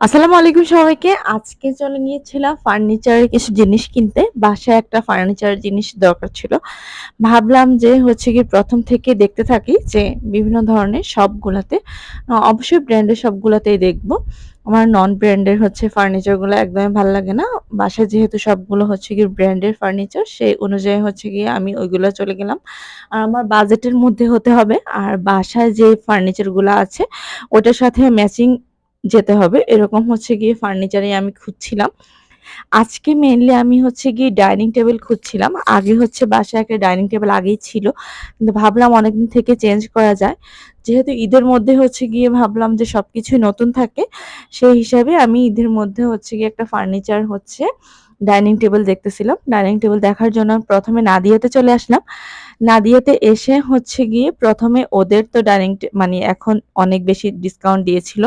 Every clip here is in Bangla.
আসসালামু আলাইকুম সবাইকে। আজকে চলে গিয়েছিলাম ফার্নিচারের কিছু জিনিস কিনতে। বাসায় একটা ফার্নিচারের জিনিস দরকার ছিল। ভাবলাম যে হচ্ছে গিয়ে প্রথম থেকে দেখতে থাকি যে বিভিন্ন ধরনের শপগুলাতে আ অবশ্যই ব্র্যান্ডের শপগুলাতেই দেখব। আমার নন ব্র্যান্ডের হচ্ছে ফার্নিচারগুলো একদমই ভালো লাগে না। বাসায় যেহেতু সবগুলো হচ্ছে গিয়ে ব্র্যান্ডের ফার্নিচার সেই অনুযায়ী হচ্ছে গিয়ে আমি ওইগুলো চলে গেলাম। আর আমার বাজেটের মধ্যে হতে হবে। আর বাসায় যে ফার্নিচারগুলো আছে, ওটার সাথে ম্যাচিং যেতে হবে। এরকম হচ্ছে গিয়ে ফার্নিচারে আমি খুঁজছিলাম। আজকে মেনলি আমি হচ্ছে গিয়ে ডাইনিং টেবিল খুঁজছিলাম। আগে হচ্ছে বাসায় একটা ডাইনিং টেবিল আগেই ছিল। কিন্তু ভাবলাম অনেকদিন থেকে চেঞ্জ করা যায়। যেহেতু ঈদের মধ্যে হচ্ছে গিয়ে ভাবলাম যে সব কিছুই নতুন থাকে। সেই হিসাবে আমি ঈদের মধ্যে হচ্ছে গিয়ে একটা ফার্নিচার হচ্ছে ডাইনিং টেবিল দেখতেছিলাম। ডাইনিং টেবিল দেখার জন্য ১ম এ নাদিয়াতে চলে আসলাম। নাদিয়াতে এসে হচ্ছে গিয়ে প্রথমে ওদের তো ডাইনিং মানে এখন অনেক বেশি ডিসকাউন্ট দিয়েছিল।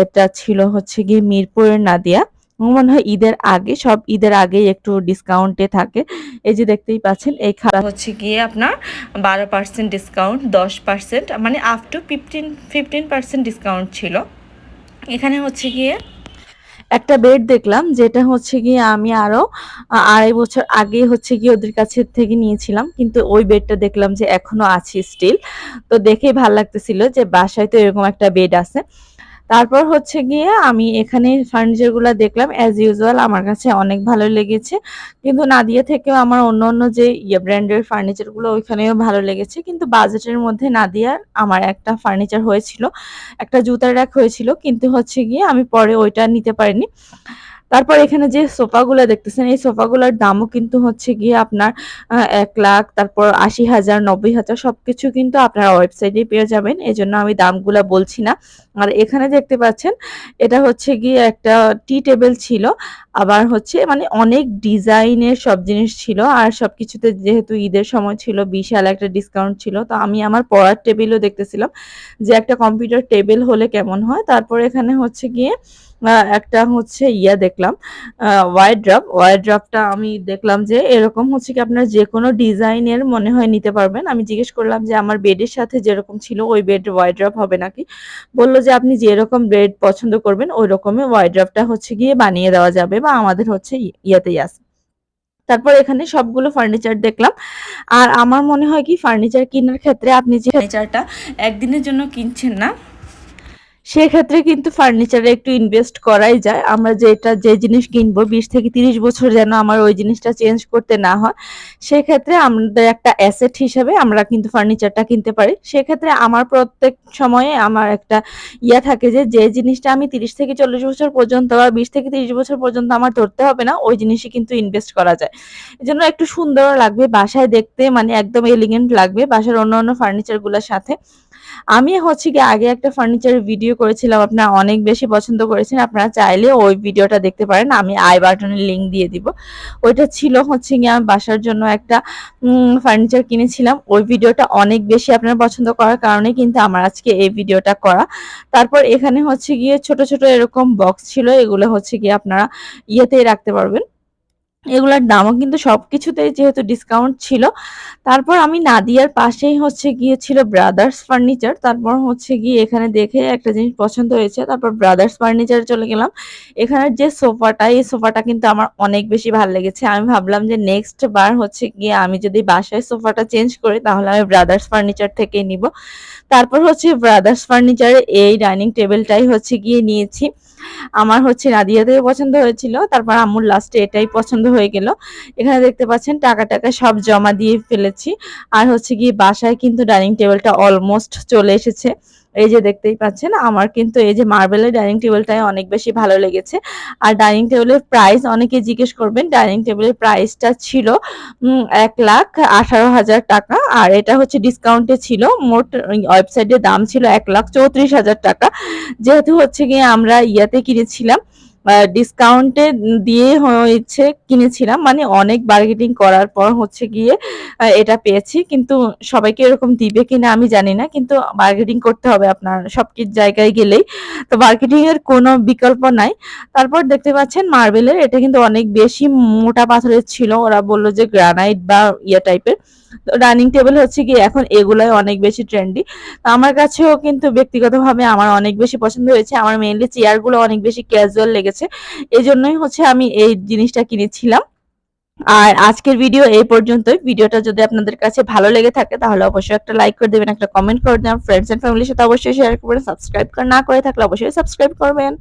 এটা ছিল হচ্ছে গিয়ে মিরপুরের নাদিয়া। মনে হয় ঈদের আগে, সব ঈদের আগেই একটু ডিসকাউন্টে থাকে। এই যে দেখতেই পাচ্ছেন, এই খাতা হচ্ছে গিয়ে আপনার ১২% ডিসকাউন্ট ১০% মানে আপ টু 15 15% ডিসকাউন্ট ছিল। এখানে হচ্ছে গিয়ে একটা বেড দেখলাম, যেটা হচ্ছে গিয়ে আমি আরও আড়াই বছর আগে হচ্ছে গিয়ে ওদের কাছে থেকে নিয়েছিলাম। কিন্তু ওই বেডটা দেখলাম যে এখনও আছে স্টিল। তো দেখেই ভালো লাগতেছিল যে বাসায় তো এরকম একটা বেড আছে। তারপর হচ্ছে গিয়ে আমি এখানে ফার্নিচারগুলা দেখলাম অ্যাজ ইউজুয়াল আমার কাছে অনেক ভালো লেগেছে। কিন্তু নাদিয়া থেকেও আমার অন্য, অন্য যে ইয়ে ব্র্যান্ডের ফার্নিচারগুলো ওইখানেও ভালো লেগেছে। কিন্তু বাজেটের মধ্যে নাদিয়ার আমার একটা ফার্নিচার হয়েছিল। একটা জুতার র‍্যাক হয়েছিল। কিন্তু হচ্ছে গিয়ে আমি পরে ওইটা নিতে পারিনি। তারপর এখানে যে সোফাগুলা দেখতেছেন এই সোফাগুলার দামও কিন্তু হচ্ছে গিয়ে আপনার এক লাখ তারপর ৮০,০০০, ৯০,০০০ সবকিছু কিন্তু আপনারা ওয়েবসাইটে পেয়ে যাবেন। এজন্য আমি দামগুলা বলছি না। আর এখানে দেখতে পাচ্ছেন, এটা হচ্ছে গিয়ে একটা টি টেবিল ছিল। আবার হচ্ছে মানে অনেক ডিজাইনের সব জিনিস ছিল। আর সবকিছুতে যেহেতু ঈদের সময় ছিল, বিশাল একটা ডিসকাউন্ট ছিল। তো আমি আমার পড়ার টেবিলও দেখতেছিলাম যে একটা কম্পিউটার টেবিল হলে কেমন হয়। তারপর এখানে হচ্ছে গিয়ে একটা হচ্ছে ইয়া দেখলাম, আ ওয়ারড্রব। ওয়ারড্রবটা আমি দেখলাম যে এরকম হচ্ছে কি আপনার যেকোনো ডিজাইনের মনে হয় নিতে পারবেন। আমি জিজ্ঞেস করলাম যে আমার বেডের সাথে যেরকম ছিল, ওই বেড ওয়ারড্রব হবে নাকি? বলল যে আপনি যেরকম ব্রেড পছন্দ করবেন ওই রকমই ড্রাফটা হচ্ছে গিয়ে বানিয়ে দেওয়া যাবে বা আমাদের হচ্ছে ইয়াতেই আছে। তারপর এখানে সবগুলো ফার্নিচার দেখলাম। আর আমার মনে হয় কি ফার্নিচার কেনার ক্ষেত্রে আপনি যে ফার্নিচারটা একদিনের জন্য কিনছেন না সেক্ষেত্রে কিন্তু ফার্নিচারে একটু ইনভেস্ট করাই যায়। আমরা যেটা যে জিনিস কিনবো ২০ থেকে ৩০ বছর যেন আমার ওই জিনিসটা চেঞ্জ করতে না হয়। সেক্ষেত্রে আমাদের একটা অ্যাসেট হিসেবে আমরা কিন্তু ফার্নিচারটা কিনতে পারি। সেক্ষেত্রে আমার প্রত্যেক সময়ে আমার একটা ইয়া থাকে যে, যে জিনিসটা আমি ৩০ থেকে ৪০ বছর পর্যন্ত বা ২০ থেকে ৩০ বছর পর্যন্ত আমার ধরতে হবে না, ওই জিনিসই কিন্তু ইনভেস্ট করা যায়। এজন্য একটু সুন্দরও লাগবে, বাসায় দেখতে মানে একদম এলিগেন্ট লাগবে বাসার অন্য অন্য ফার্নিচারগুলোর সাথে। আমি হচ্ছে গিয়ে আগে একটা ফার্নিচারের ভিডিও করেছিলাম আপনারা অনেক বেশি পছন্দ করেছেন। আপনারা চাইলে ওই ভিডিওটা দেখতে পারেন। আমি আই বাটনে লিংক দিয়ে দিব। ওইটা ছিল হচ্ছে গিয়ে আমার বাসার জন্য একটা ফার্নিচার কিনেছিলাম। ওই ভিডিওটা অনেক বেশি আপনারা পছন্দ করার কারণে কিন্তু আমার আজকে এই ভিডিওটা করা। তারপর এখানে হচ্ছে গিয়ে ছোট, ছোট এরকম বক্স ছিল। এগুলো হচ্ছে গিয়ে আপনারা ইয়েতেই রাখতে পারবেন। এগুলার দামও কিন্তু সবকিছুতেই যেহেতু ডিসকাউন্ট ছিল। তারপর আমি নাদিয়ার পাশেই হচ্ছে গিয়ে ছিল ব্রাদার্স ফার্নিচার। তারপর হচ্ছে গিয়ে এখানে দেখে একটা জিনিস পছন্দ হয়েছে। তারপর ব্রাদার্স ফার্নিচারে চলে গেলাম। এখানের যে সোফাটা, এই সোফাটা কিন্তু আমার অনেক বেশি ভালো লেগেছে। আমি ভাবলাম যে নেক্সট বার হচ্ছে গিয়ে আমি যদি বাসায় সোফাটা চেঞ্জ করি তাহলে আমি ব্রাদার্স ফার্নিচার থেকেই নিবো। তারপর হচ্ছে ব্রাদার্স ফার্নিচারের এই ডাইনিং টেবিলটাই হচ্ছে গিয়ে নিয়েছি। আমার হচ্ছে নাদিয়াতেও পছন্দ হয়েছিল। তারপর আম্মুর লাস্টে এটাই পছন্দ হয়ে গেল। এখানে দেখতে পাচ্ছেন টাকা-টাকা সব জমা দিয়ে ফেলেছি। আর হচ্ছে গিয়ে বাসায় কিন্তু ডাইনিং টেবিলটা অলমোস্ট চলে এসেছে। এই যে দেখতেই পাচ্ছেন আমার কিন্তু এই যে মার্বেলের ডাইনিং টেবিলটাই অনেক বেশি ভালো লেগেছে। আর ডাইনিং টেবিলের প্রাইস অনেকে জিজ্ঞেস করবেন ডাইনিং টেবিলের প্রাইসটা ছিল এক লাখ আঠারো হাজার টাকা। আর এটা হচ্ছে ডিসকাউন্টে ছিল। মোট ওয়েবসাইটে দাম ছিল ৳১,৩৪,০০০ যেহেতু হচ্ছে গিয়ে আমরা ইয়াতে কিনেছিলাম ডিসকাউন্টে দিয়ে হয়েছে, কিনেছিলাম। মানে অনেক বার্গেটিং করার পর হচ্ছে গিয়ে এটা পেয়েছি। কিন্তু সবাইকে এরকম দিবে কিনা আমি জানি না। কিন্তু বার্গেটিং করতে হবে আপনার সব জায়গায় গেলেই। তো মার্কেটিং এর কোনো বিকল্প নাই। তারপর দেখতে পাচ্ছেন মার্বেলের এটা কিন্তু অনেক বেশি মোটা পাথরের ছিল। ওরা বলল যে গ্রানাইট বা ইয়ে টাইপের ডাইনিং টেবিল হচ্ছে কি এখন এগুলাই অনেক বেশি ট্রেন্ডি আমার কাছেও কিন্তু ব্যক্তিগতভাবে আমার অনেক বেশি পছন্দ হয়েছে। আমার মেইনলি চেয়ারগুলো অনেক বেশি ক্যাজুয়াল লেগেছে। এই জন্যই হচ্ছে আমি এই জিনিসটা কিনেছিলাম। আর আজকের ভিডিও এই পর্যন্তই। ভিডিওটা যদি আপনাদের কাছে ভালো লেগে থাকে, তাহলে অবশ্যই একটা লাইক করে দেবেন, একটা কমেন্ট করে দেবেন। ফ্রেন্ডস এন্ড ফ্যামিলির সাথে অবশ্যই শেয়ার করবেন। সাবস্ক্রাইব না করে থাকলে অবশ্যই সাবস্ক্রাইব করবেন।